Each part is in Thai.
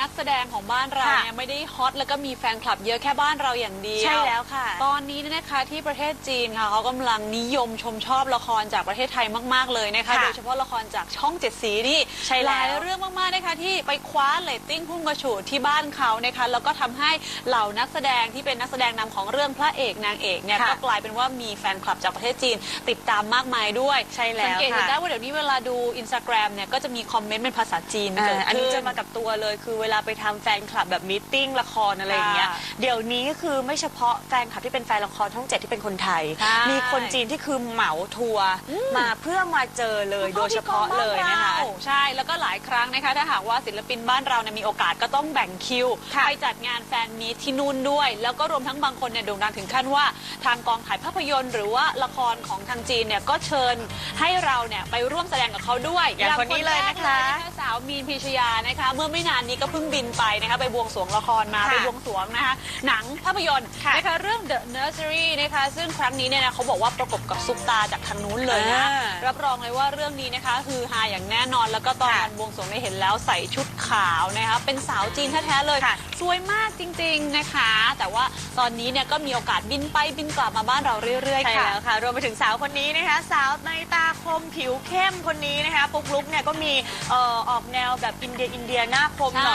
นักแสดงของบ้านเราค่ะเนี่ยไม่ได้ฮอตแล้วก็มีแฟนคลับเยอะแค่บ้านเราอย่างเดียวใช่แล้วค่ะ ตอนนี้เนี่ยนะคะที่ประเทศจีนค่ะเขากำลังนิยมชมชอบละครจากประเทศไทยมากๆเลยนะคะ ค่ะโดยเฉพาะละครจากช่องเจ็ดสีนี่ใช่แล้วหลายเรื่องมากๆนะคะที่ไปคว้าเรตติ้งพุ่งกระฉูดที่บ้านเขานะคะแล้วก็ทำให้เหล่านักแสดงที่เป็นนักแสดงนำของเรื่องพระเอกนางเอกเนี่ยค่ะก็กลายเป็นว่ามีแฟนคลับจากประเทศจีนติดตามมากมายด้วยใช่แล้วสังเกตเห็นค่ะ ได้ว่าเดี๋ยวนี้เวลาดูอินสตาแกรมเนี่ยก็จะมีคอมเมนต์เป็นภาษาจีนอ่าเกิดอันขึ้นี้นจะมากับตัวเลยคือเวลาไปทำแฟนคลับแบบมีตติ้งละครอะไรอย่างเงี้ยค่ะเดี๋ยวนี้ก็คือไม่เฉพาะแฟนคลับที่เป็นแฟนละครช่องเจ็ดที่เป็นคนไทย ใช่มีคนจีนที่คือเหมาทัวร์มาเพื่อมาเจอเลยโดยเฉพาะเลยนะคะ ใช่แล้วก็หลายครั้งนะคะ ถ้าหากว่าศิลปินบ้านเราเนี่ยมีโอกาสก็ต้องแบ่งคิวค่ะไปจัดงานแฟนมีตที่นู่นด้วย แล้วก็รวมทั้งบางคนเนี่ยโด่งดังถึงขั้นว่า ทางกองถ่ายภาพยนตร์ หรือว่าละครของทางจีนเนี่ยก็เชิญให้เราเนี่ยไปร่วมแสดงกับเขาด้วยอย่างคนนี้เลยนะคะแรกเลยสาวมีนพิชยานะคะ เมื่อไม่นานนี้ก็เพิ่งบินไปนะคะไปบวงสรวงละครมาค่ะไปบวงสรวงนะคะหนังภาพยนตร์ค่ะนะคะเรื่อง The Nursery นะคะซึ่งครั้งนี้เนี่ยนะเขาบอกว่าประกบกับซุปตาจากทางนู้นเลยนะอ่ารับรองเลยว่าเรื่องนี้นะคะคือฮาอย่างแน่นอนแล้วก็ตอนค่ะงานบวงสรวงได้เห็นแล้วใส่ชุดขาวนะคะเป็นสาวจีนแท้ๆเลยค่ะ สวยมากจริงๆนะคะ แต่ว่าตอนนี้เนี่ยก็มีโอกาสบินไปบินกลับมาบ้านเราเรื่อยใช่ๆค่ะ แล้วค่ะ รวมไปถึงสาวคนนี้นะคะ สาวในตาคมผิวเข้มคนนี้นะคะ ปุ๊กลุกเนี่ยก็มีเอ่อออกแนวแบบอินเดียอินเดียหน้าคมหน่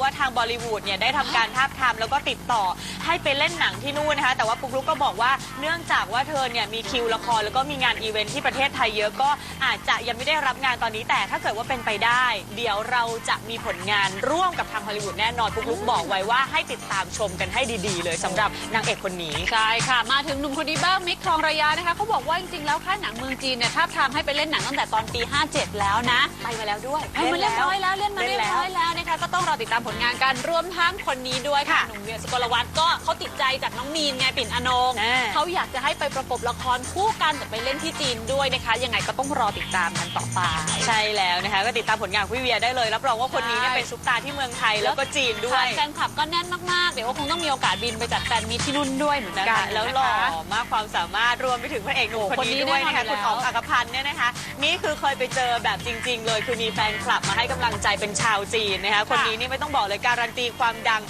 ว่าทางบอลิวูดเนี่ยได้ทำการทาบทามแล้วก็ติดต่อให้ไปเล่นหนังที่นู่นนะคะ แต่ว่าปุ๊กลุกก็บอกว่าเนื่องจากว่าเธอเนี่ยมีคิวละครแล้วก็มีงานอีเวนท์ที่ประเทศไทยเยอะก็อาจจะยังไม่ได้รับงานตอนนี้แต่ถ้าเกิดว่าเป็นไปได้ เดี๋ยวเราจะมีผลงานร่วมกับทางฮอลลีวูดแน่นอนปุ๊กลุกบอกไว้ว่าให้ติดตามชมกันให้ดีๆ เลยสำหรับนางเอกคนนี้ ใช่ค่ะ มาถึงหนุ่มคนนี้บ้างมิกทองระยะนะคะเขาบอกว่าจริงๆแล้วค่ายหนังเมืองจีนเนี่ยทาบทามให้ไปเล่นหนังตั้งแต่ตอนปี 57 แล้วนะไปมาแล้วด้วยให้มาเรียบร้อยแล้วเล่นมาเรียบร้อยแล้วนะคะก็ต้องรอติดตามผลงานกันรวมทั้งคนนี้ด้วยค่ะค่ะ หนุ่มเวียสุกลวัฒน์ก็เขาติดใจจากน้องมีนไงปิ่นอนง อ่า เขาอยากจะให้ไปประกบละครคู่กันแต่ไปเล่นที่จีนด้วยนะคะ ยังไงก็ต้องรอติดตามกันต่อไป ใช่แล้วนะคะ ก็ติดตามผลงานของพี่เวียได้เลยรับรองว่าคนนี้เนี่ยใช่ เป็นซุปตาร์ที่เมืองไทยแล้วก็จีนด้วยแฟนคลับก็แน่นมากๆ เดี๋ยวก็คงต้องมีโอกาสบินไปจัดแฟนมีตที่นู่นด้วยเหมือนนะกัคะนแล้วหล่อนะคะมากความสามารถรวมไปถึงพระเอกหนุ่มโอ้คนนี้คนนี้ด้วยนะคะแน่นอนอยู่คุณอ๋องแล้วอักพันธ์เนี่ยนะคะ นี่คือเคยไปเจอแบบจริง ๆ เลยคือมีแฟนคลับมาให้กำลังใจเป็นชาวจีนนะคะคนนี้นี่ไม่ต้องบอกเลยการันตีความดัง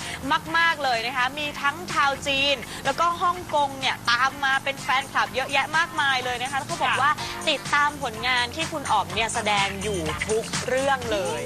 มาก ๆเลยนะคะ มีทั้งชาวจีน แล้วก็ฮ่องกงเนี่ยตามมาเป็นแฟนคลับเยอะแยะมากมายเลยนะคะแล้วเขาบอกว่าติดตามผลงานที่คุณอ๋อมเนี่ยแสดงอยู่ทุกเรื่องเลย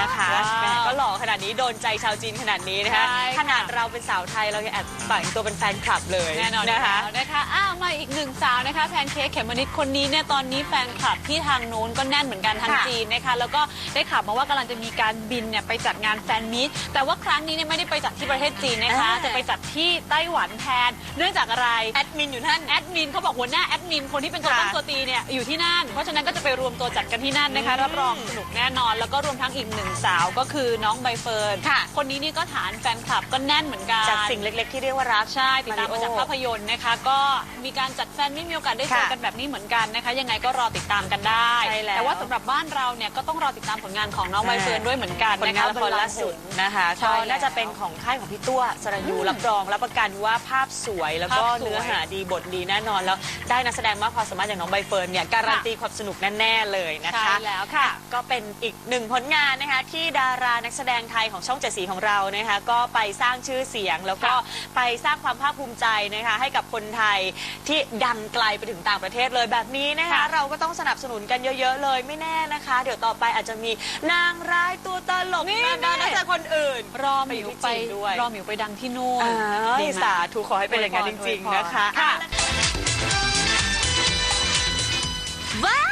นะคะว้าวแหมก็หล่อขนาดนี้โดนใจชาวจีนขนาดนี้นะคะใช่ค่ะ ขนาดเราเป็นสาวไทยเรายังแอบแต่งตัวเป็นแฟนคลับเลยแน่นอนนะคะ อยู่แล้วนะคะ อ้าว มาอีกหนึ่งสาวนะคะแพนเค้กเขมมะนิดคนนี้เนี่ย ตอนนี้แฟนคลับที่ทางนู้นก็แน่นเหมือนกันทางค่ะจีนนะคะ แล้วก็ได้ข่าวมาว่ากำลังจะมีการบินเนี่ยไปจัดงานแฟนมีตแต่ว่าครั้งนี้เนี่ยไม่ได้ไปจัดที่ประเทศจีนนะคะ อ่า จะไปจัดที่ไต้หวันแทน เนื่องจากอะไร แอดมินอยู่นั่น แอดมินเขาบอกหัวหน้าแอดมินคนที่เป็นตัวค่ะตั้งตัวตีเนี่ยอยู่ที่นั่น เพราะฉะนั้นก็จะไปรวมตัวจัดกันที่นั่นนะคะอืมรับรองสนุกแน่นอน แล้วก็รวมทั้งอีกหนึ่งสาวก็คือน้องใบเฟิร์นค่ะ คนนี้นี่ก็ฐานแฟนคลับก็แน่นเหมือนกัน จากสิ่งเล็ก ๆ ที่เรียกว่ารัก ใช่ ติดตามมาจากมาริโอภาพยนตร์นะคะ ก็มีการจัดแฟนไม่มีโอกาสได้เจอค่ะกันแบบนี้เหมือนกันนะคะ ยังไงก็รอติดตามกันได้ ใช่แล้วแต่ว่าสำหรับบ้านเราเนี่ยก็ต้องรอติดตามผลงานของน้องใบเฟิร์นด้วยเหมือนกันผลนะงานคะละครล่าสุดนะคะใช่ก็แล้ว น่าจะเป็นของค่ายของพี่ตัวสรยูรับรองรับประกันว่าภาพสวยแล้วก็ภาพสวย เนื้อหาดีบทดีแน่นอนแล้วได้นักแสดงมากความสามารถอย่างน้องใบเฟิร์นเนี่ยการันตีความสนุกแน่ๆเลยนะคะ ใช่แล้วค่ะ ก็เป็นอีกหนึ่งผลงานนะคะ ที่ดารานักแสดงไทยของช่องเจ็ดสีของเรานะคะ ก็ไปสร้างชื่อเสียง แล้วก็ค่ะไปสร้างความภาคภูมิใจนะคะ ให้กับคนไทยที่ดังไกลไปถึงต่างประเทศเลยแบบนี้นะคะ ค่ะเราก็ต้องสนับสนุนกันเยอะ ๆ เลยไม่แน่นะคะ เดี๋ยวต่อไปอาจจะมีนางร้ายตัวตลกนี่มานี่น่าจะคนอื่น รอหมิวไปไปอยู่ที่จีนด้วย รอหมิวไปดังที่นู่นอ่าดีไหม สาธุขอให้เป็นอย่างนั้นจริง ๆ นะคะค่ะว้าว